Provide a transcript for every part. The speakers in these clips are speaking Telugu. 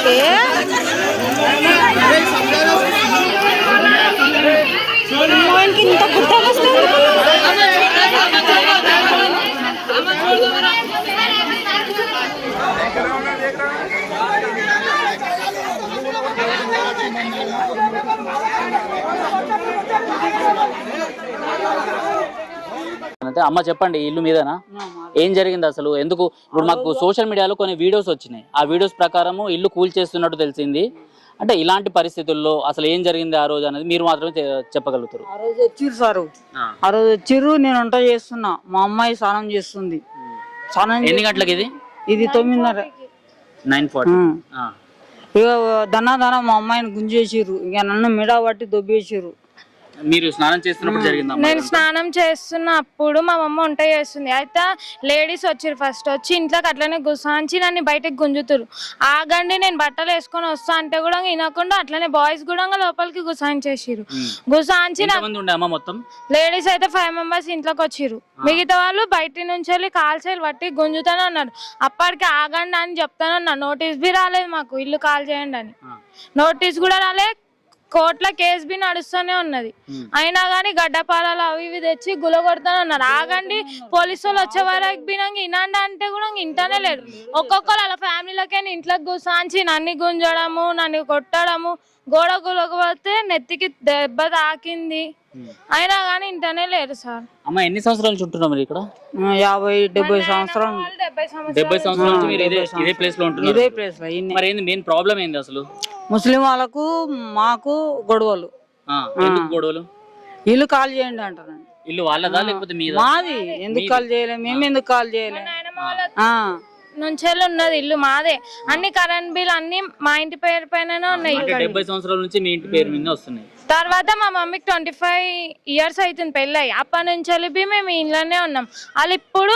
పలుచుంది ఇంకే ఆయనకి ఇంత గుద్ద అంటే అమ్మ చెప్పండి ఇల్లు మీదనా? ఏం జరిగింది అసలు? ఎందుకు? ఇప్పుడు మాకు సోషల్ మీడియాలో కొన్ని వీడియోస్ వచ్చినాయి. ఆ వీడియోస్ ప్రకారము ఇల్లు కూల్ చేస్తున్నట్టు తెలిసింది. అంటే ఇలాంటి పరిస్థితుల్లో అసలు ఏం జరిగింది ఆ రోజు అనేది మీరు మాత్రమే చెప్పగలుగుతారు. ఆ రోజు వచ్చిర్రు సారు. ఆ. రోజు వచ్చిర్రు నేను వంట చేస్తున్నా. మా అమ్మాయి స్నానం చేస్తుంది. స్నానం ఎన్ని గంటలకి ఇది? ఇది తొమ్మిదిన్నర. Nine forty. ఇక దన దన మా అమ్మాయిని గుంజేసిర్రు. ఇక నన్ను మిడా పట్టి దొబ్బేసిర్రు. మీరు స్నానం చేస్తున్నప్పుడు జరిగిందా నేను? స్నానం చేస్తున్నప్పుడు మా మమ్మ వంట చేస్తుంది. అయితే లేడీస్ వచ్చారు ఫస్ట్. వచ్చి ఇంట్లోకి అట్లనే గుసాంచి నన్ను బయటకు గుంజుతురు ఆగండి నేను బట్టలు వేసుకొని వస్తా అంటే కూడా వినకుండా అట్లనే బాయ్స్ కూడా లోపలికి గుసాంచేసిరు ఉమ్. గుసాంచి మొత్తం? లేడీస్ అయితే ఫైవ్ మెంబర్స్ ఇంట్లోకి వచ్చిర్రు. మిగతా వాళ్ళు బయట నుంచి వెళ్ళి కాల్చేలు పట్టి గుంజుతానే ఉన్నారు. అప్పటికి ఆగండి అని చెప్తానన్నా నోటీస్ బి రాలేదు మాకు. ఇల్లు కాల్ చేయండి అని. నోటీస్ కూడా రాలే. కోర్టులో కేసు బి నడుస్తూనే ఉన్నది. ఉమ్. అయినా కానీ గడ్డపారాలు అవి ఇవి తెచ్చి గులగొడతానే ఉన్నారు. ఆగండి పోలీసు వాళ్ళు వచ్చే వరకు ఇనండి అంటే కూడా ఇంటనే లేరు. ఒక్కొక్కరు అలా ఫ్యామిలీలకే ఇంట్లోకి గుసాంచి నన్ను గుంజడము నన్ను కొట్టడము గోడ గులగొడితే నెత్తికి దెబ్బ తాకింది. అయినా కానీ ఇంటనే లేరు సార్. అమ్మ ఎన్ని సంవత్సరాల నుంచి ఉంటున్నాం మీరు ఇక్కడ? యాభై డెబ్బై సంవత్సరాలు. వాళ్ళు డెబ్బై సంవత్సరాలు. ఇదే ఇదే ప్లేస్లో ఉంటున్నారు. ఇదే ప్లేస్లో మరి ఏంది మెయిన్ ప్రాబ్లం ఏంది అసలు? ముస్లిం వాళ్ళకు మాకు గొడవలు. ఆ, ఎందుకు గొడవలు? ఇల్లు కాల్ చేయండి అంటారు. ఇల్లు వాళ్ళదా లేకపోతే మీద? మాది. ఎందుకు కాల్ చేయలే? మేము ఎందుకు కాల్ చేయలే? నుంచెల్లి ఉన్నది ఇల్లు మాదే. అన్ని కరెంట్ బిల్ అన్ని మా ఇంటి పేరు పైననే ఉన్నాయి. డెబ్బై సంవత్సరాల నుంచి మీ ఇంటి పేరు మీద వస్తున్నాయి. తర్వాత మా మమ్మీకి ట్వంటీ ఫైవ్ ఇయర్స్ అవుతుంది పెళ్ళి అప్పటి నుంచి వెళ్ళి మేము ఇంట్లోనే ఉన్నాం. వాళ్ళు ఇప్పుడు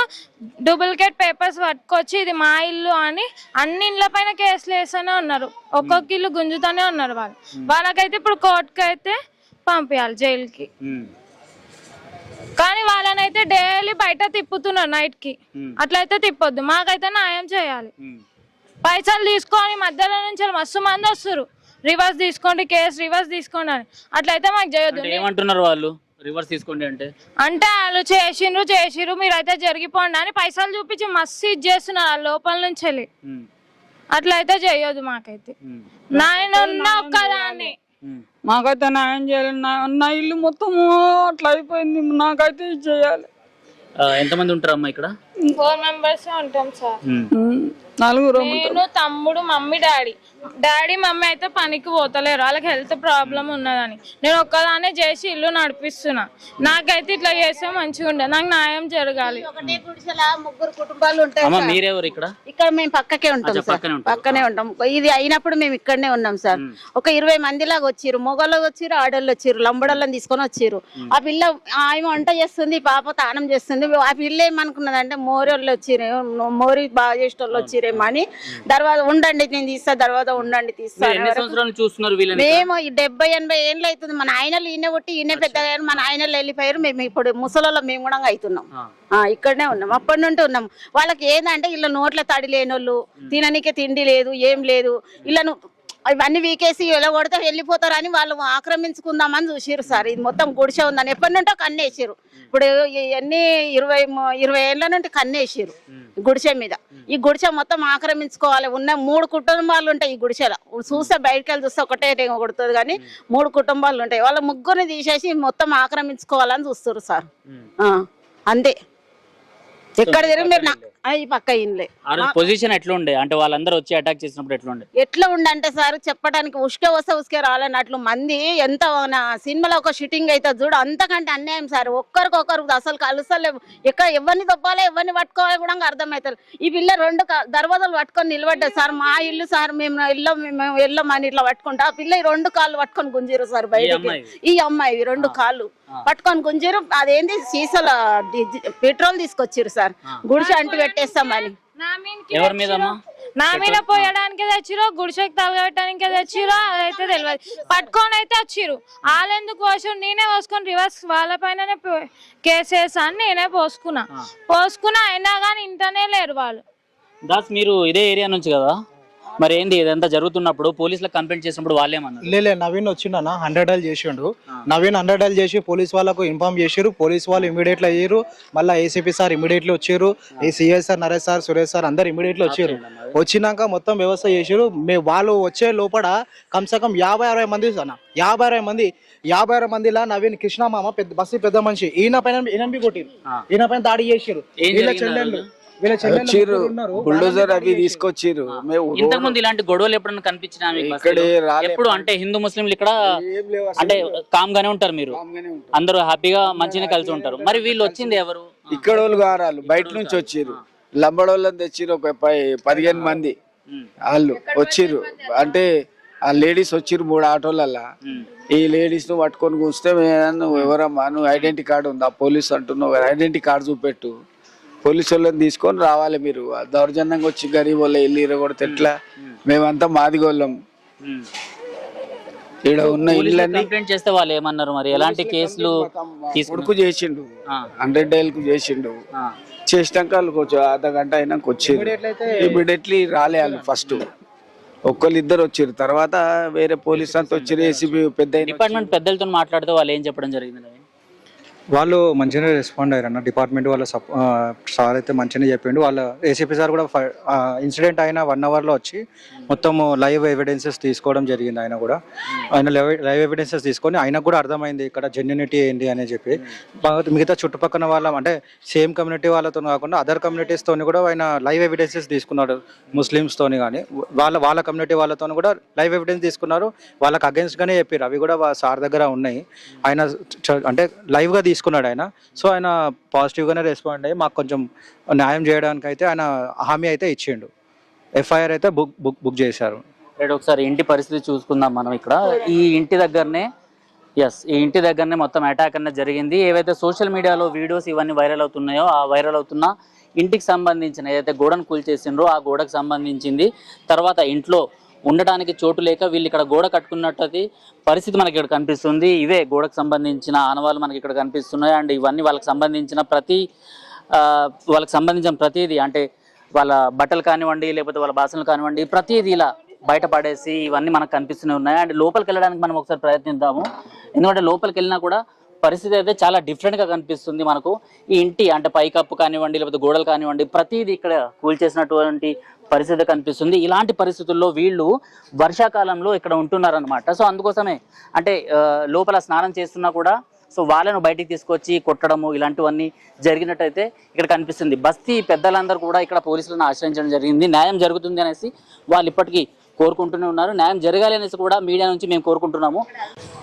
డూప్లికేట్ పేపర్స్ పట్టుకొచ్చి ఇది మా ఇల్లు అని అన్ని ఇళ్ళ పైన కేసులు వేస్తూనే ఉన్నారు. ఒక్కొక్క ఇల్లు గుంజుతూనే ఉన్నారు వాళ్ళు. వాళ్ళకైతే ఇప్పుడు కోర్టుకి అయితే పంపించాలి జైలుకి. కానీ వాళ్ళనైతే డైలీ బయట తిప్పుతున్నారు నైట్కి. ఉమ్. అట్లయితే తిప్పొద్దు. మాకైతే న్యాయం చేయాలి. ఉమ్. పైసలు తీసుకొని మధ్యలో నుంచి మస్తు మంది వస్తారు రివర్స్ తీసుకోండి కేసు రివర్స్ తీసుకోండి అని. అట్లయితే మాకు చేయొద్దు. ఏమంటున్నారు వాళ్ళు? రివర్స్ తీసుకోండి అంటే? అంటే వాళ్ళు చేసిండ్రు చేసిర్రు మీరైతే జరిగిపోండి అని పైసలు చూపించి మస్తు ఇది చేస్తున్నారు లోపల నుంచి వెళ్ళి. ఉమ్. అట్లయితే చేయొద్దు మాకైతే. నాయన ఉన్న ఒక్కదాన్ని. మాకైతే న్యాయం చేయాలి. నా నా ఇల్లు మొత్తము అట్లా అయిపోయింది. నాకైతే ఇది చేయాలి. ఆ, ఎంతమంది ఉంటారమ్మా ఇక్కడ? ఫోర్ మెంబర్స్ ఉంటాం సార్. నలుగురు నేను తమ్ముడు మమ్మీ డాడీ. డాడీ మమ్మీ అయితే పనికి పోతలేరు. వాళ్ళకి హెల్త్ ప్రాబ్లం ఉన్నదని. నేను ఒక్కదానే చేసి ఇల్లు నడిపిస్తున్నా. నాకైతే ఇట్లా చేస్తే మంచిగా ఉండదు నాకు న్యాయం జరగాలి. ఒకటే గుడిసెల ముగ్గురు కుటుంబాలు ఉంటాయి. మీరెవరు ఇక్కడ? ఇక్కడ మేము పక్కకే ఉంటాం సార్. పక్కనే ఉంటాం. ఇది అయినప్పుడు మేము ఇక్కడనే ఉన్నాం సార్. ఒక ఇరవై మంది లాగా వచ్చిర్రు. మొగళ్ళు వచ్చిర్రు ఆడళ్ళు వచ్చిర్రు లంబడళ్ళని తీసుకొని వచ్చిర్రు. ఆ పిల్ల ఆమె వంట చేస్తుంది ఈ పాప తానం చేస్తుంది. ఆ పిల్ల ఏమనుకున్నదంటే మోరి వాళ్ళు వచ్చిర్రు మోరి బాగా చేసే వాళ్ళు వచ్చిరేమో అని తర్వాత ఉండండి నేను తీస్తా తర్వాత ఉండండి తీస్తా మేము ఈ డెబ్బై ఎనభై ఏళ్ళు అవుతుంది మన ఆయనలు ఈయన కొట్టి ఈయన పెద్ద మన ఆయనలు వెళ్ళిపోయారు. మేము ఇప్పుడు ముసలలో మేము కూడా అవుతున్నాం. ఇక్కడనే ఉన్నాం. అప్పటి నుండి ఉన్నాం. వాళ్ళకి ఏందంటే ఇలా నోట్ల తడి లేనోళ్ళు తిననీకే తిండి లేదు ఏం లేదు. ఇళ్ళను ఇవన్నీ వీకేసి ఎలా కొడితే వెళ్ళిపోతారు అని వాళ్ళు ఆక్రమించుకుందామని చూసిరు సార్. ఇది మొత్తం గుడిసె ఉందని. ఎప్పటి నుంటో కన్నేసిరు ఇప్పుడు ఎన్ని ఇరవై ఇరవై ఏళ్ళ నుండి కన్నేసిరు గుడిసె మీద. ఈ గుడిసె మొత్తం ఆక్రమించుకోవాలి. ఉన్న మూడు కుటుంబాలు ఉంటాయి ఈ గుడిసెలో. చూస్తే బయటకు వెళ్ళి చూస్తే ఒకటే కొడుతుంది కానీ మూడు కుటుంబాలు ఉంటాయి. వాళ్ళ ముగ్గురిని తీసేసి మొత్తం ఆక్రమించుకోవాలని చూస్తారు సార్. ఆ, అంతే. ఎక్కడ తిరిగి మీరు ఈ పక్క రోజు పొజిషన్ ఎట్లా ఉండే అంటే వాళ్ళందరూ వచ్చి అటాక్ చేసినప్పుడు ఎట్లా ఉండే ఎట్లా ఉండంటే సార్ చెప్పడానికి ఉష్కే వస్తే ఉసుకే రాలన్నట్లు మంది ఎంత సినిమాలో ఒక షూటింగ్ అయితే చూడు అంతకంటే అన్యాయం సార్. ఒక్కరికొకరు అసలు కలుసలేవు ఎక్కడ ఎవరిని తప్పాలో ఎవరిని పట్టుకోవాలో కూడా అర్థమవుతుంది ఈ పిల్ల రెండు దర్వాజాలు పట్టుకొని నిలబడ్డారు సార్. మా ఇల్లు సార్ మేము ఇల్లు మేము వెళ్ళమని ఇట్లా పట్టుకుంటా ఆ పిల్ల ఈ రెండు కాళ్ళు పట్టుకొని గుంజిరు సార్ బయటికి? ఈ అమ్మాయి రెండు కాళ్ళు. పట్టుకొని గుంజిరు. అదేంటి సీసాల పెట్రోల్ తీసుకొచ్చిర్రు సార్. గుడిసె అంటి పెట్టేస్తామని. ఎవరి మీద నా మీద పోయడానికే తెచ్చిరో? గుడిసెకి తలగట్టడానికే తెచ్చిరో? అదైతే తెలియదు పట్టుకొని అయితే వచ్చిర్రు. వాళ్ళెందుకు పోసారు నేనే పోసుకొని రివర్స్ వాళ్ళ పైననే పో- కేసు వేసాను నేనే పోసుకున్నా. పోసుకున్నా అయినా కానీ ఇంటనే లేరు వాళ్ళు. దాస్ మీరు ఇదే ఏరియా నుంచి కదా? మరి ఏంది ఇదంతా జరుగుతున్నప్పుడు పోలీసులకు కంప్లైంట్ చేసినప్పుడు వాళ్ళేమన్నారు? లేలే నవీన్ వచ్చిండన్న హండ్రెడ్ డైల్ చేసిండు. నవీన్ హండ్రెడ్ డైల్ చేసి పోలీస్ వాళ్ళకు ఇన్ఫార్మ్ చేసిరు పోలీస్ వాళ్ళు ఇమీడియట్లీ అయ్యారు మళ్ళీ ఏసీపీ సార్ ఇమీడియట్లీ వచ్చారు ఈ CI sir Naresh sir Suresh sir అందరు ఇమీడియట్లీ వచ్చారు వచ్చినాక మొత్తం వ్యవస్థ చేసారు మే వాళ్ళు వచ్చే లోపల కమ్సే కమ్ యాభై అరవై మంది అన్న. యాభై అరవై మంది. యాభై అరవై మందిలా నవీన్ కృష్ణమామ పెద్ద బస్సు పెద్ద మనిషి. ఈయన పైన ఈయన కొట్టిరు ఈయన పైన దాడి చేసారు వీళ్ళ చెల్లెళ్ళు. ఉన్నారు. బుల్డోజర్ అవి తీసుకొచ్చిర్రు. మేము ఇంతకు ముందు ఇలాంటి గొడవలు ఎప్పుడైనా కనిపించినా. ఎప్పుడు? అంటే హిందూ ముస్లింలు ఇక్కడ ఏం లేవు అసలు. అంటే కామ్ గానే ఉంటారు మీరు. అందరూ హ్యాపీగా మంచిగా కలిసి ఉంటారు. మరి వీళ్ళు వచ్చింది ఎవరు? ఇక్కడ వాళ్ళు గారాలు బయట నుంచి వచ్చిర్రు. లంబడోళ్ళని తెచ్చిర్రు ఒక పదిహేను మంది. వాళ్ళు వచ్చిర్రు. అంటే ఆ లేడీస్ వచ్చిర్రు మూడు ఆటోలల్లా. ఈ లేడీస్ను పట్టుకొని కూస్తే "మేము నువ్వు ఎవరమ్మా? నువ్వు ఐడెంటిటీ కార్డు ఉందా? పోలీస్ అంటున్నావు ఐడెంటిటీ కార్డు చూపెట్టు. పోలీసు వాళ్ళని తీసుకొని రావాలి మీరు. దౌర్జన్యంగా వచ్చి గరీబ్ వాళ్ళ ఇల్లు ఇరగొడితే ఎట్లా? మేమంతా మాదిగోళ్ళం ఈడ ఉన్న ఇళ్ళన్నీ కంప్లైంట్ చేస్తే వాళ్ళు ఏమన్నారు మరి? ఎలాంటి కేసులు కొడుకు చేసిండు. హండ్రెడ్ డైల్కు చేసిండు. చేసినాక వాళ్ళు కొంచెం అర్ధ గంట అయినాక వచ్చారు. ఇమీడియట్లీ రాలే వాళ్ళు ఫస్ట్. ఒక్కళ్ళు ఇద్దరు వచ్చారు. తర్వాత వేరే పోలీస్ అంతా వచ్చారు. ఏసీబీ పెద్ద డిపార్ట్మెంట్ పెద్దలతో మాట్లాడితే వాళ్ళు ఏం చెప్పడం జరిగింది? వాళ్ళు మంచిగానే రెస్పాండ్ అయ్యారు అన్న. డిపార్ట్మెంట్ వాళ్ళ సప్ సార్ అయితే మంచిగానే చెప్పిండు. వాళ్ళ ఏసీపీ సార్ కూడా ఇన్సిడెంట్ అయిన వన్ అవర్లో వచ్చి మొత్తం లైవ్ ఎవిడెన్సెస్ తీసుకోవడం జరిగింది ఆయన కూడా. ఆయన లైవ్ ఎవిడెన్సెస్ తీసుకొని ఆయనకు కూడా అర్థమైంది ఇక్కడ జెన్యునిటీ ఏంటి అని చెప్పి. మిగతా చుట్టుపక్కల వాళ్ళ అంటే సేమ్ కమ్యూనిటీ వాళ్ళతో కాకుండా అదర్ కమ్యూనిటీస్తో కూడా ఆయన లైవ్ ఎవిడెన్సెస్ తీసుకున్నాడు. ముస్లిమ్స్తోని కానీ వాళ్ళ వాళ్ళ కమ్యూనిటీ వాళ్ళతో కూడా లైవ్ ఎవిడెన్స్ తీసుకున్నారు. వాళ్ళకి against చెప్పారు అవి కూడా సార్ దగ్గర ఉన్నాయి. ఆయన అంటే లైవ్గా గా తీసుకున్నాడు ఆయన. సో ఆయన పాజిటివ్గానే రెస్పాండ్ అయ్యి మాకు కొంచెం న్యాయం చేయడానికి అయితే ఆయన హామీ అయితే ఇచ్చిండు. ఎఫ్ఐఆర్ అయితే బుక్ బుక్ బుక్ చేశారు. రైట్ ఒకసారి ఇంటి పరిస్థితి చూసుకుందాం మనం ఇక్కడ. ఈ ఇంటి దగ్గరనే ఎస్ ఈ ఇంటి దగ్గరనే మొత్తం అటాక్ అనేది జరిగింది. ఏవైతే సోషల్ మీడియాలో వీడియోస్ ఇవన్నీ వైరల్ అవుతున్నాయో ఆ వైరల్ అవుతున్న ఇంటికి సంబంధించిన ఏదైతే గోడను కూల్చేసిండ్రో ఆ గోడకు సంబంధించింది. తర్వాత ఇంట్లో ఉండడానికి చోటు లేక వీళ్ళు ఇక్కడ గోడ కట్టుకున్నట్టు పరిస్థితి మనకి ఇక్కడ కనిపిస్తుంది. ఇవే గోడకు సంబంధించిన ఆనవాళ్ళు మనకి ఇక్కడ కనిపిస్తున్నాయి. అండ్ ఇవన్నీ వాళ్ళకి సంబంధించిన ప్రతి వాళ్ళకి సంబంధించిన ప్రతిదీ అంటే వాళ్ళ బట్టలు కానివ్వండి లేకపోతే వాళ్ళ బాసనలు కానివ్వండి ప్రతిదీ ఇలా బయట పడేసి ఇవన్నీ మనకు కనిపిస్తూనే ఉన్నాయి. అండ్ లోపలికి వెళ్ళడానికి మనం ఒకసారి ప్రయత్నిద్దాము. ఎందుకంటే లోపలికి వెళ్ళినా కూడా పరిస్థితి అయితే చాలా డిఫరెంట్గా కనిపిస్తుంది మనకు. ఈ ఇంటి అంటే పైకప్పు కానివ్వండి లేకపోతే గోడలు కానివ్వండి ప్రతిదీ ఇక్కడ కూల్చేసినటువంటి పరిస్థితి కనిపిస్తుంది. ఇలాంటి పరిస్థితుల్లో వీళ్ళు వర్షాకాలంలో ఇక్కడ ఉంటున్నారనమాట సో అందుకోసమే అంటే లోపల స్నానం చేస్తున్నా కూడా సో వాళ్ళను బయటికి తీసుకొచ్చి కొట్టడము ఇలాంటివన్నీ జరిగినట్టయితే ఇక్కడ కనిపిస్తుంది. బస్తీ పెద్దలందరూ కూడా ఇక్కడ పోలీసులను ఆశ్రయించడం జరిగింది. న్యాయం జరుగుతుంది అనేసి వాళ్ళు ఇప్పటికీ కోరుకుంటూనే ఉన్నారు. న్యాయం జరగాలి అనేసి కూడా మీడియా నుంచి మేము కోరుకుంటున్నాము.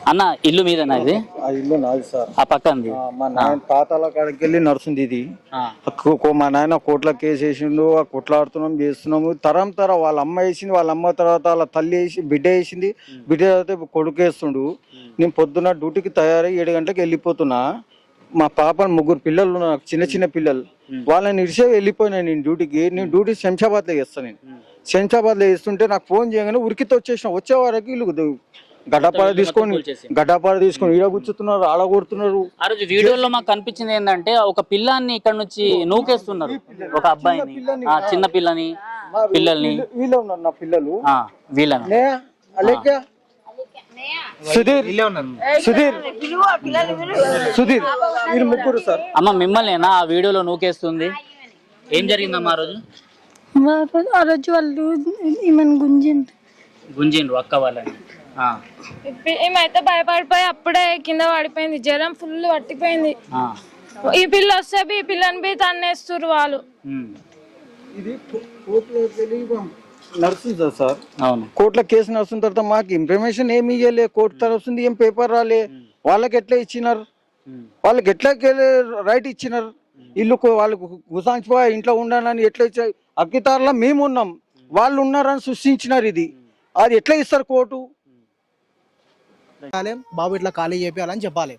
అన్న ఇల్లు మీదనా ఇది? ఆ ఇల్లు నాది సార్. ఆ పక్కంది. ఆ, మా నాయన తాతల కాడికి వెళ్ళి నడుస్తుంది ఇది. కో- మా నాయన కోట్ల కేసు వేసిండు ఆ కొట్లాడుతున్నాం చేస్తున్నాము. తరం తరం వాళ్ళ అమ్మ వేసింది వాళ్ళ అమ్మ తర్వాత వాళ్ళ తల్లి వేసి బిడ్డ వేసింది. బిడ్డ తర్వాత కొడుకు వేస్తుండు. నేను పొద్దున్న డ్యూటీకి తయారై ఏడు గంటలకు వెళ్ళిపోతున్నా. మా పాప ముగ్గురు పిల్లలు ఉన్నారు నాకు చిన్న చిన్న పిల్లలు. వాళ్ళని ఇడిసే వెళ్ళిపోయినా నేను డ్యూటీకి. నేను డ్యూటీ శంషాబాద్లో చేస్తాను నేను. శంషాబాద్లో చేస్తుంటే నాకు ఫోన్ చేయగానే ఉరికితో వచ్చేసిన. వచ్చే వరకు వీళ్ళు గడ్డపార తీసుకొని. గడ్డపార తీసుకొని ఈడ కూర్చుతున్నారు ఆడ కొడుతున్నారు. ఆ రోజు వీడియోలో మాకు కనిపించింది ఏంటంటే ఒక పిల్లాన్ని ఇక్కడ నుంచి నూకేస్తున్నారు. ఒక అబ్బాయిని. ఆ చిన్న పిల్లని పిల్లల్ని. వీళ్ళే ఉన్నారు నా పిల్లలు. ఆ వీళ్ళని. సుధీర్? సుధీర్? సుధీర్ వీళ్ళు ముగ్గురు సార్. అమ్మ మిమ్మల్ని ఆ వీడియోలో నూకేస్తుంది? ఏం జరిగిందమ్మా ఆ రోజు? ఆ రోజు వాళ్ళు ఈమెను గుంజిండ్రు. గుంజిండ్రు అక్క వాళ్ళని. ఈమెయితే భయపడిపోయి అప్పుడే కింద పడిపోయింది. జ్వరం ఫుల్ పట్టిపోయింది. ఆ, ఈ పిల్ల వస్తే బి- ఈ పిల్లని బి తన్నేస్తురు వాళ్ళు. నడుస్తుంది సార్ అవును. కోర్టులో కేసు నడుస్తున్న తర్వాత మాకు ఇన్ఫర్మేషన్ ఏమి ఇవ్వలే కోర్టు తరఫుంది ఏం పేపర్ రాలే. వాళ్ళకి ఎట్లా ఇచ్చినారు? వాళ్ళకి ఎట్లా రైట్ ఇచ్చినారు? ఇల్లు వాళ్ళకు గుసాంచిపోయి ఇంట్లో ఉండాలని ఎట్లా ఇచ్చారు? అగ్గితారులో మేము ఉన్నాం వాళ్ళు ఉన్నారని సృష్టించినారు ఇది. అది ఎట్లా ఇస్తారు కోర్టు? బాబు ఇట్లా ఖాళీ చేయాలని చెప్పాలి.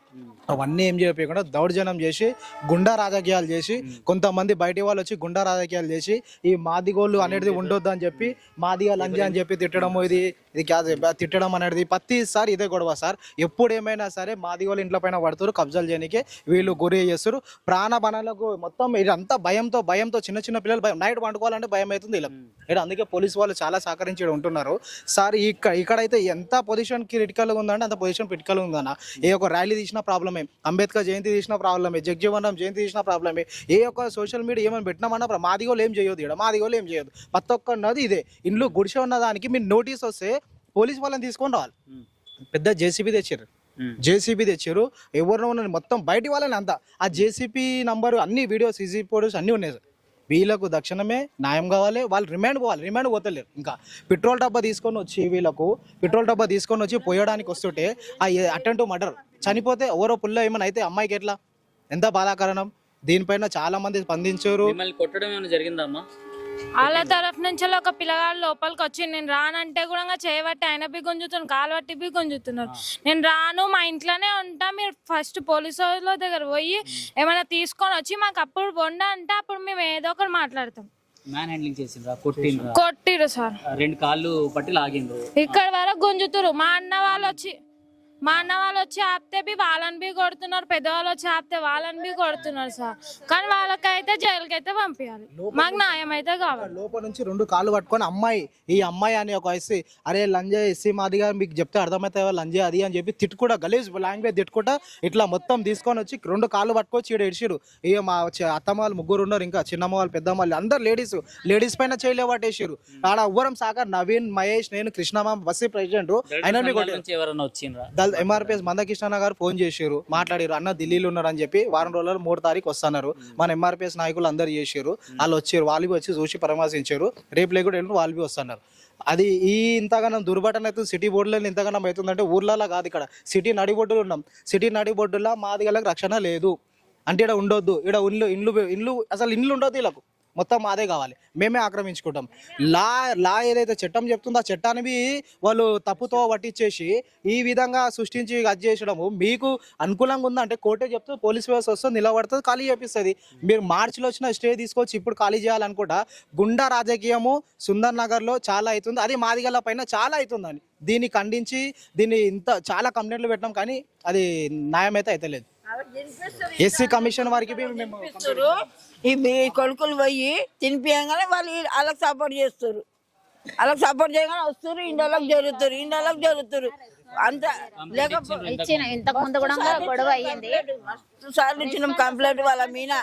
అవన్నీ ఏం చేయకుండా దౌర్జన్యం చేసి గుండా రాజకీయాలు చేసి కొంతమంది బయటి వాళ్ళు వచ్చి గుండా రాజకీయాలు చేసి ఈ మాదిగోళ్ళు అనేది ఉండొద్దు అని చెప్పి మాదిగా లంజ అని చెప్పి తిట్టడం ఇది. ఇది కాదు తిట్టడం అనేది ప్రతిసారి ఇదే గొడవ సార్. ఎప్పుడు ఏమైనా సరే మాదిగోళ్ళు ఇంట్లో పైన పడుతారు కబ్జాలు చేయడానికి వీళ్ళు గురి చేస్తారు. ప్రాణబణాలకు మొత్తం ఇదంతా భయంతో భయంతో చిన్న చిన్న పిల్లలు భయం నైట్ వండుకోవాలంటే భయం అవుతుంది ఇలా ఇక్కడ అందుకే పోలీస్ వాళ్ళు చాలా సహకరించి ఉంటున్నారు. సార్ ఇక్కడ ఇక్కడైతే ఎంత పొజిషన్ క్రిటికల్ ఉందంటే అంత పొజిషన్ క్రిటికల్ ఉందన్న. ఏ ఒక్క ర్యాలీ తీసినా ప్రాబ్లమే. అంబేద్కర్ జయంతి తీసిన ప్రాబ్లమే. జగ్జీవన్ రామ్ జయంతి తీసిన ప్రాబ్లమే. ఏ ఒక్క సోషల్ మీడియా ఏమైనా పెట్టినామన్నా మాదిగోళ్ళు ఏం చేయొద్దు ఇక్కడ మాదిగోళ్ళు ఏం చేయొద్దు. ప్రతి ఒక్క ఉన్నది ఇదే ఇండ్లు గుడిసె ఉన్న దానికి మీరు నోటీస్ వస్తే పోలీస్ వాళ్ళని తీసుకొని రావాలి. పెద్ద జేసీబీ తెచ్చారు జేసీబీ తెచ్చారు ఎవరినో మొత్తం బయటి వాళ్ళని అంతా. ఆ జేసీబీ నంబర్ అన్ని వీడియోస్ సీసీ ఫోటోస్ అన్నీ ఉన్నాయి. సార్ వీళ్ళకు దక్షిణమే న్యాయం కావాలి వాళ్ళు రిమాండ్ పోవాలి. రిమాండ్ పోతలేరు. ఇంకా పెట్రోల్ డబ్బా తీసుకొని వచ్చి వీళ్ళకు పెట్రోల్ డబ్బా తీసుకొని వచ్చి పోయడానికి వస్తుంటే ఆ అటెంట్ మర్డర్. చనిపోతే ఎవరో పుల్ల ఏమైనా అయితే అమ్మాయికి ఎట్లా? ఎంత బాధాకరణం. దీనిపైన చాలా మంది స్పందించారు కొట్టడం ఏమైనా జరిగిందా అమ్మా? వాళ్ళ తరఫు నుంచి ఒక పిల్లగాడు లోపలికి వచ్చి నేను రానంటే కూడా చేయబట్టి ఆయన బి గుంజుతున్నాను కాలు పట్టి బి గుంజుతున్నారు. నేను రాను మా ఇంట్లోనే ఉంటా మీరు ఫస్ట్ పోలీసు వాళ్ళ దగ్గర పోయి ఏమైనా తీసుకొని వచ్చి మాకు అప్పుడు వండ అంటే అప్పుడు మేము ఏదో ఒకటి మాట్లాడతాం. మ్యాన్ హ్యాండ్లింగ్ చేసిండ్రా కొట్టిండ్రా? కొట్టిరు సార్. రెండు కాళ్ళు పట్టి లాగిండ్రు. ఇక్కడ వరకు గుంజుతురు మా అన్న వాళ్ళు వచ్చి మా అన్న వాళ్ళు వచ్చి ఆపితే బి వాళ్ళని బి కొడుతున్నారు పెద్దవాళ్ళు వచ్చి ఆపితే వాళ్ళని బి కొడుతున్నారు సార్. కానీ వాళ్ళకైతే జైలుకి అయితే పంపించాలి మాకు న్యాయం అయితే కావాలి లోపల నుంచి రెండు కాళ్ళు పట్టుకొని అమ్మాయి ఈ అమ్మాయి అని ఒక ఎస్సీ అరే లంజే ఎస్సీ మాదిగా మీకు చెప్తే అర్థమవుతాయి లంజే అది అని చెప్పి తిట్టుకుంటా గలీజ్ లాంగ్వేజ్ తిట్టుకుంటా ఇట్లా మొత్తం తీసుకొని వచ్చి రెండు కాళ్ళు పట్టుకొచ్చి ఇక్కడ ఇడిచిరు ఇక మా అత్తమ్మ వాళ్ళు ముగ్గురు ఉన్నారు ఇంకా చిన్నమ్మ వాళ్ళు పెద్దమ్మ వాళ్ళు అందరు లేడీస్ లేడీస్ పైన చేయలే పట్టేసారు ఆడ ఎవ్వరం సాగర్ నవీన్ మహేష్ నేను కృష్ణమ్మ బస్సు ప్రెసిడెంట్ అయినా మీకు దల్ ఎంఆర్పిఎస్ మందకృష్ణ గారు ఫోన్ చేశారు. మాట్లాడారు. అన్న ఢిల్లీలో ఉన్నారు అని చెప్పి వారం రోజులు మూడు తారీఖు వస్తున్నారు. మన ఎంఆర్పిఎస్ నాయకులు అందరు చేశారు. వాళ్ళు వచ్చారు. వాళ్ళు వచ్చి చూసి పరామర్శించారు. రేపు లేకుండా వాళ్ళు వస్తున్నారు. అది ఈ ఇంతగానం దుర్ఘటన అవుతుంది సిటీ బోర్డులో ఇంతగానం అవుతుందంటే ఊర్లలో కాదు ఇక్కడ. సిటీ నడిబొడ్డులు ఉన్నాం. సిటీ నడిబొడ్డులో మాది గలకు రక్షణ లేదు. అంటే ఇక్కడ ఉండొద్దు. ఇక్కడ ఇల్లు ఇండ్లు ఇండ్లు అసలు ఇండ్లు ఉండొద్దు వీళ్ళకు. మొత్తం మాదే కావాలి. మేమే ఆక్రమించుకుంటాం. లా లా ఏదైతే చట్టం చెప్తుందో ఆ చట్టాన్ని వాళ్ళు తప్పుతో పట్టించేసి ఈ విధంగా సృష్టించి అది చేసడము మీకు అనుకూలంగా ఉందంటే కోర్టే చెప్తే పోలీస్ వ్యవస్థ వస్తుంది నిలబడుతుంది ఖాళీ చేపిస్తుంది. మీరు మార్చిలో వచ్చిన స్టే తీసుకొచ్చి ఇప్పుడు ఖాళీ చేయాలనుకుంటా. గుండా రాజకీయము సుందర్ నగర్లో చాలా అవుతుంది. అది మాదిగల పైన చాలా అవుతుందని. దీన్ని ఖండించి దీన్ని ఇంత చాలా కంప్లైంట్లు పెట్టినాం కానీ అది న్యాయం అయితే అయితే లేదు ఎస్సీ కమిషన్ వారికి మేము ఈ మీ కొడుకులు పోయి తినిపించగానే వాళ్ళు ఈ- వాళ్ళకి సపోర్ట్ చేస్తారు వాళ్ళకి సపోర్ట్ చేయగానే వస్తారు ఇండోళ్ళకి జరుగుతారు ఇండోళ్ళకి జరుగుతారు అంత లేకపోతే ఇచ్చిన ఇంతకు ముందు కూడా గొడవ అయ్యింది మస్తు సార్లు ఇచ్చినాం కంప్లైంట్ వాళ్ళ మీన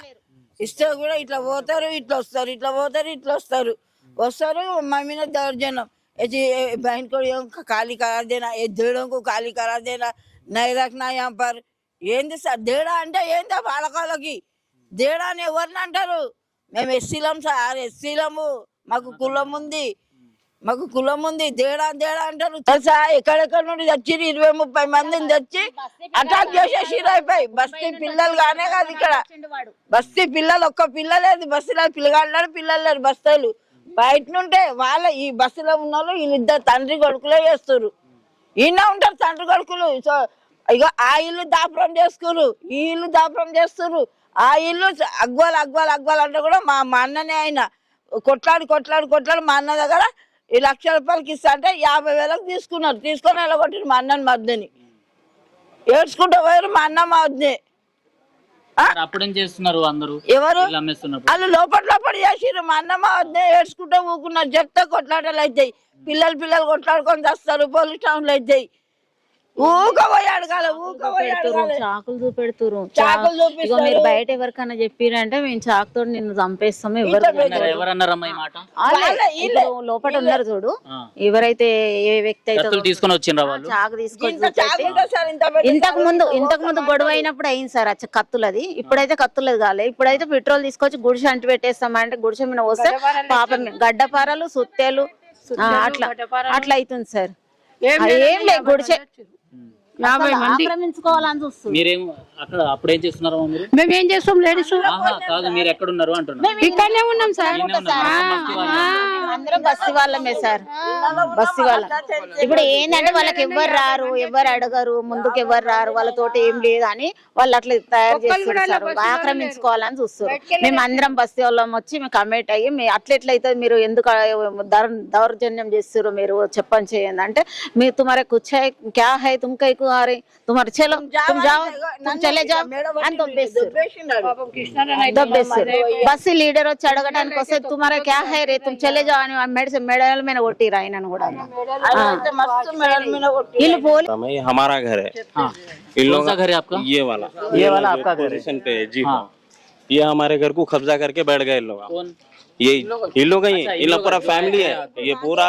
ఇస్తే కూడా ఇట్లా పోతారు ఇట్లా వస్తారు ఇట్లా పోతారు ఇట్లా వస్తారు వస్తారు మా మీద దౌర్జన్యం ऐसे बहन को ये खाली करा देना ये देड़ों को ఖాళీ करा देना नहीं रखना यहाँ पर ఏంది సార్ దేడా అంటే ఏంది వాళ్ళకి దేడా అని ఎవరిని అంటారు? మేము ఎస్సీలం సార్ ఎస్సీలము మాకు కులం ఉంది. మాకు కులం ఉంది. దేడా దేడా అంటారు. తెలుసా? ఎక్కడెక్కడ నుండి తెచ్చి ఇరవై ముప్పై మందిని తెచ్చి అటాక్ చేసేసి అయిపోయి. బస్తీ పిల్లలు కానే కాదు ఇక్కడ. బస్తీ పిల్లలు ఒక్క పిల్ల లేదు. బస్సులో పిల్లగాళ్ళు పిల్లలు లేరు బస్తీలు. బయట నుంటే వాళ్ళ ఈ బస్సులో ఉన్న వాళ్ళు వీళ్ళిద్దరు తండ్రి కొడుకులే చేస్తారు ఈయన ఉంటారు తండ్రి కొడుకులు. సో ఇక ఆ ఇల్లు దాపురం చేసుకురు ఈ ఇల్లు దాపురం చేస్తారు ఆ ఇల్లు అగ్వాలు అగ్వాలు అగ్వాలు అంటే కూడా మా మా అన్ననే ఆయన. కొట్లాడి కొట్లాడి కొట్లాడి మా అన్న దగ్గర ఈ లక్ష రూపాయలకి ఇస్తా అంటే యాభై వేలకు తీసుకున్నారు. తీసుకొని వెళ్ళగొట్టారు మా అన్నని మద్దని ఏడ్చుకుంటూ పోయారు మా అన్న మా వద్దే అప్పుడేం చేస్తున్నారు అందరూ? ఎవరు? వాళ్ళు లోపల లోపల చేసిర్రు. మా అన్న మా వద్దే ఏడ్చుకుంటూ ఊకున్నారు. చెప్తే కొట్లాటలు అవుతాయి పిల్లలు పిల్లలు కొట్లాడుకొని చేస్తారు. పోలీస్ స్టేషన్లు అవుతాయి అడగాలి అడగాలి. చాకులు చూపెడుతురు చాకులు ఇగో మీరు చూపిస్తారు. బయట ఎవరికైనా చెప్పిరంటే మేము చాకుతో నిన్ను చంపేస్తాము ఎవరు లోపల ఉన్నారు? చూడు. ఎవరైతే ఏ వ్యక్తి అయితే కత్తులు తీసుకొని వాళ్ళు? చాకు తీసుకొని పెద్ద ఇంతకు ముందు ఇంత ఇంతకు ముందు గొడవ. అయినప్పుడు అయింది సార్ అచ్చ కత్తులది. ఇప్పుడైతే కత్తులది కాలే. ఇప్పుడైతే పెట్రోల్ తీసుకొచ్చి గుడిసె అంటి పెట్టేస్తామంటే గుడిసె మీద వస్తే పాపం గడ్డపారలు సుత్తేలు అట్లా అట్లా అవుతుంది సార్. ఏం లేదు గుడిసె యాభై మంది. ఆక్రమించుకోవాలని చూస్తుంది. మీరేం అక్కడ అప్పుడేం చేస్తున్నారమ్మా మీరు? మేము ఏం చేస్తాం లేడీస్? ఆహా కాదు మీరు ఎక్కడున్నారు అంటున్నారు. ఇక్కడనే ఉన్నాం సార్. ఈయనే ఉన్నారు. వాళ్ళు. ఆ, అందరం బస్సు వాళ్ళమే సార్. బస్సు వాళ్ళం. ఇప్పుడు ఏంటంటే వాళ్ళకి ఎవ్వరు రారు ఎవరు అడగరు ముందుకు ఎవరు రారు వాళ్ళతోటి ఏం లేదు అని వాళ్ళు అట్లా తయారు చేస్తారు సార్. ఆక్రమించుకోవాలని చూస్తారు మేము అందరం బస్సు వాళ్ళం వచ్చి మేము కమిట్ అయ్యి మీ అట్లా ఎట్లయితే మీరు ఎందుకు దౌర్- దౌర్జన్యం చేస్తారు మీరు? చెప్పని చేయండి. అంటే మీరు తుమారే కుచ్ హై క్యా హై తుమ్ आ रहे तुम्हारे छह तुम जाओ तुम चले जाओ बस लीडर चढ़ तुम्हारे क्या है रे? तुम चले जाओ। मेडल में ओटी रहा है। हमारा घर है। हाँ। घर आपका? ये वाला। ये वाला आपका घर है। जी हाँ। ये हमारे घर को कब्जा करके बैठ गए लोग। ये इन लोग ही अच्छा, इन लोग पूरा फैमिली है, है। ये पूरा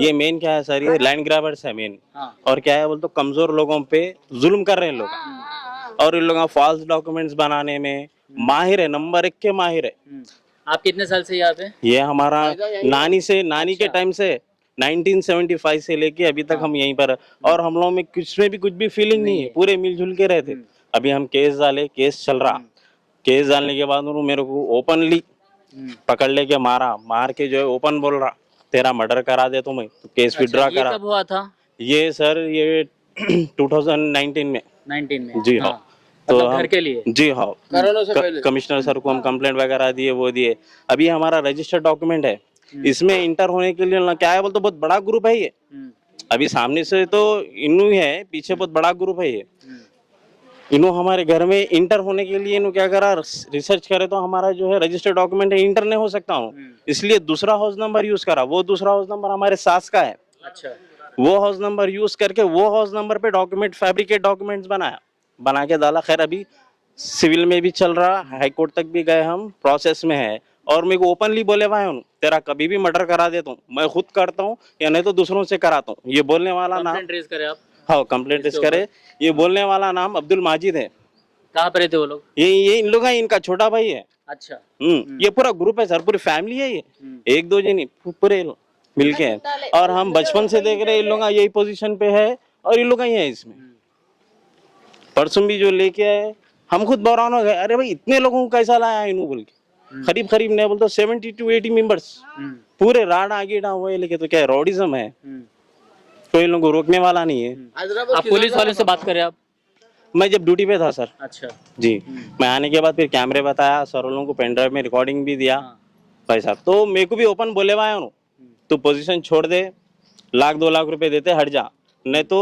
ये मेन क्या है सर ये लैंड ग्राबर्स है मेन हाँ। और क्या है बोल तो कमज़ोर लोगों पे जुल्म कर रहे हैं लोग। और इन लोग फॉल्स डॉक्यूमेंट्स बनाने में माहिर है नंबर एक के माहिर है। हम्म। आप कितने साल से यहाँ पे ये हमारा नानी से नानी के टाइम से 1975 से लेके अभी तक हम यहीं पर और हम लोगों में कुछ में भी कुछ भी फीलिंग नहीं है पूरे मिलजुल के रहते। अभी हम केस डाले केस चल रहा। केस डालने के बाद उन्होंने मेरे को ओपनली पकड़ लेके मारा मार के जो है ओपन बोल रहा तेरा मर्डर करा दे तुम्हें तो केस विड्रॉ अच्छा, ये करा। कब हुआ था? ये सर ये 2019 में। 19 में? जी हाँ। तो मतलब हम- घर के लिए? जी हाँ। क- कमिश्नर सर को हम कंप्लेंट वगैरह दिए वो दिए। अभी हमारा रजिस्टर्ड डॉक्यूमेंट है। इसमें इंटर होने के लिए ना क्या है बोलते बहुत बड़ा ग्रुप है ये। हम्म, अभी सामने से तो इनू ही है पीछे बहुत बड़ा ग्रुप है ये। हम्म। इन्हों हमारे घर में इंटर होने के लिए इन्हों क्या करा? रिसर्च करे तो हमारा जो है रजिस्टर्ड डॉक्यूमेंट है इंटर नहीं हो सकता हूँ। इसलिए दूसरा हाउस नंबर यूज़ करा। वो दूसरा हाउस नंबर हमारे सास का है। अच्छा। वो हाउस नंबर यूज़ करके वो हाउस नंबर पे डॉक्यूमेंट फैब्रिकेट डॉक्यूमेंट्स बनाया। बना के डाला। खैर अभी सिविल में भी चल रहा हाई कोर्ट तक भी गए हम प्रोसेस में है। और मेरे को ओपनली बोले है तेरा कभी भी मर्डर करा देता हूँ। मैं खुद करता हूँ या नहीं तो दूसरों से कराता हूँ। ये बोलने वाला कंप्लेंट रेज करे आप। हाँ कंप्लेंट इस करे। ये बोलने वाला नाम अब्दुल माजिद है। कहाँ पे रहते वो लोग? ये ये इन लोग का इनका छोटा भाई है। अच्छा। हम्म ये पूरा ग्रुप है सर पूरी फैमिली है ये। एक दो जन पूरे मिलके हैं। और हम बचपन से देख रहे हैं इन लोग यही पोजीशन पे है और इन लोग ही है इसमें। परसों भी जो लेके आए हम खुद बौरान हो गए। अरे भाई इतने लोगों को कैसा लाया इन बोल के करीब करीब नहीं बोलते सेवेंटी टू एटी मेंबर्स पूरे राडा गीडा हुए लेके तो क्या रॉडिज्म है। कोई इन लोगों को रोकने वाला नहीं है। आप पुलिस वाले से बात करें आप। मैं जब ड्यूटी पे था सर अच्छा। जी। मैं आने के बाद फिर कैमरे बताया सर उन लोगों को पेन ड्राइव में रिकॉर्डिंग भी दिया। भाई साहब तो मेरे को भी ओपन बोले हुआ है उन्होंने तू पोजीशन छोड़ दे लाख दो लाख रुपए देते हट जा। नहीं तो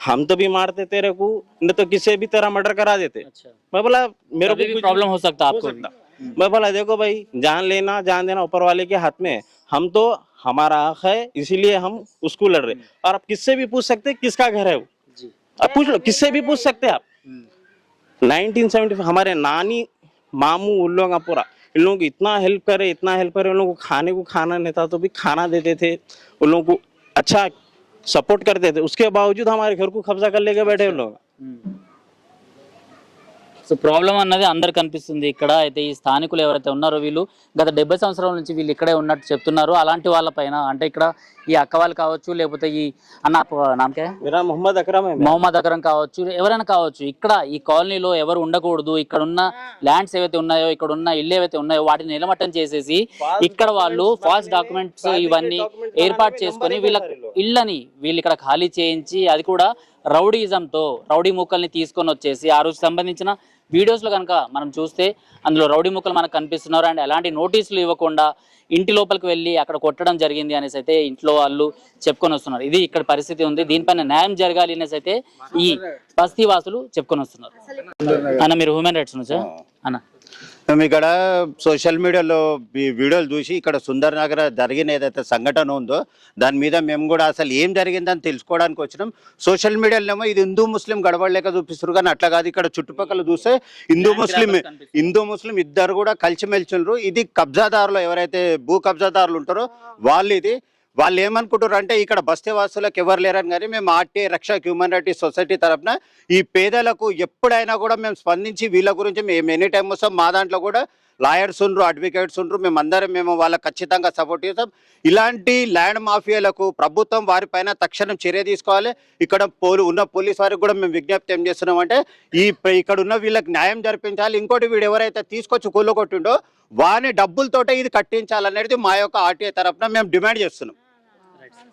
हम तो भी मारते तेरे को नहीं तो किसी भी तरह मर्डर करा देते। अच्छा। मैं बोला मेरे को भी प्रॉब्लम हो सकता आपको। सकता। मैं बोला देखो भाई जान लेना जान देना ऊपर वाले के हाथ में हम तो हमारा हक है इसीलिए हम उसको लड़ रहे और आप किससे भी पूछ सकते हैं किसका घर है वो? आप पूछ लो किससे भी पूछ सकते हैं आप? 1975 हमारे नानी मामू उन लोगों का पूरा इन लोगों को इतना हेल्प करे इतना हेल्प करे उन लोगों को खाने को खाना नहीं था तो भी खाना देते थे उन लोगों को अच्छा सपोर्ट करते थे। उसके बावजूद हमारे घर को कब्जा कर लेके बैठे उन लोग। సో ప్రాబ్లం అన్నది అందరు కనిపిస్తుంది ఇక్కడ అయితే ఈ స్థానికులు ఎవరైతే ఉన్నారో వీళ్ళు గత డెబ్బై సంవత్సరాల నుంచి వీళ్ళు ఇక్కడే ఉన్నట్టు చెప్తున్నారు. అలాంటి వాళ్ళపైన అంటే ఇక్కడ ఈ అక్క వాళ్ళు కావచ్చు లేకపోతే ఈ అన్న నామకే మొహమ్మద్ అక్రమ్ మొహమ్మద్ అక్రమ్ కావచ్చు ఎవరైనా కావచ్చు ఇక్కడ ఈ కాలనీలో ఎవరు ఉండకూడదు. ఇక్కడ ఉన్న ల్యాండ్స్ ఏవైతే ఉన్నాయో ఇక్కడ ఉన్న ఇల్లు ఏవైతే ఉన్నాయో వాటిని నిలమట్టం చేసేసి ఇక్కడ వాళ్ళు ఫాల్స్ డాక్యుమెంట్స్ ఇవన్నీ ఏర్పాటు చేసుకొని వీళ్ళ. ఇళ్ళని వీళ్ళు ఇక్కడ ఖాళీ చేయించి అది కూడా రౌడీజంతో రౌడీ మూకల్ని తీసుకొని వచ్చేసి ఆ రోజు సంబంధించిన వీడియోస్లో కనుక మనం చూస్తే అందులో రౌడీ ముక్కలు మనకు కనిపిస్తున్నారు. అండ్ ఎలాంటి నోటీసులు ఇవ్వకుండా ఇంటి లోపలికి వెళ్ళి అక్కడ కొట్టడం జరిగింది అనేసి అయితే ఇంట్లో వాళ్ళు చెప్పుకొని వస్తున్నారు. ఇది ఇక్కడ పరిస్థితి ఉంది. దీనిపైన న్యాయం జరగాలి అనేసి అయితే ఈ బస్తీ వాసులు చెప్పుకొని వస్తున్నారు. అన్న మీరు హ్యూమన్ రైట్స్ నుంచా అన్న. మేము ఇక్కడ సోషల్ మీడియాలో ఈ వీడియోలు చూసి ఇక్కడ సుందర్ నగర్ జరిగిన ఏదైతే సంఘటన ఉందో దాని మీద మేము కూడా అసలు ఏం జరిగిందని తెలుసుకోవడానికి వచ్చినాం. సోషల్ మీడియాలో ఇది హిందూ ముస్లిం గడవలేక చూపిస్తారు కానీ అట్లా కాదు. ఇక్కడ చుట్టుపక్కల చూస్తే హిందూ ముస్లిం హిందూ ముస్లిం ఇద్దరు కూడా కలిసిమెలిసినారు. ఇది కబ్జాదారులు ఎవరైతే భూ కబ్జాదారులు ఉంటారో వాళ్ళు ఇది వాళ్ళు ఏమనుకుంటారు అంటే ఇక్కడ బస్తీవాసులకు ఎవరు లేరని కానీ మేము ఆర్టీఐ రక్ష హ్యూమన్ రైట్స్ సొసైటీ తరఫున ఈ పేదలకు ఎప్పుడైనా కూడా మేము స్పందించి వీళ్ళ గురించి మేము ఎనీ టైం వస్తాం. మా దాంట్లో కూడా లాయర్స్ ఉండరు అడ్వకేట్స్ ఉండరు మేము అందరం మేము వాళ్ళకి ఖచ్చితంగా సపోర్ట్ చేస్తాం. ఇలాంటి ల్యాండ్ మాఫియాలకు ప్రభుత్వం వారిపైన తక్షణం చర్య తీసుకోవాలి. ఇక్కడ పోలు ఉన్న పోలీస్ వారికి కూడా మేము విజ్ఞప్తి ఏం చేస్తున్నాం అంటే ఈ ఇక్కడ ఉన్న వీళ్ళకి న్యాయం జరిపించాలి. ఇంకోటి వీడు ఎవరైతే తీసుకొచ్చి కూలగొట్టిండో వాని డబ్బులతోటే ఇది కట్టించాలనేది మా యొక్క ఆర్టీఐ తరఫున మేము డిమాండ్ చేస్తున్నాం. Thanks.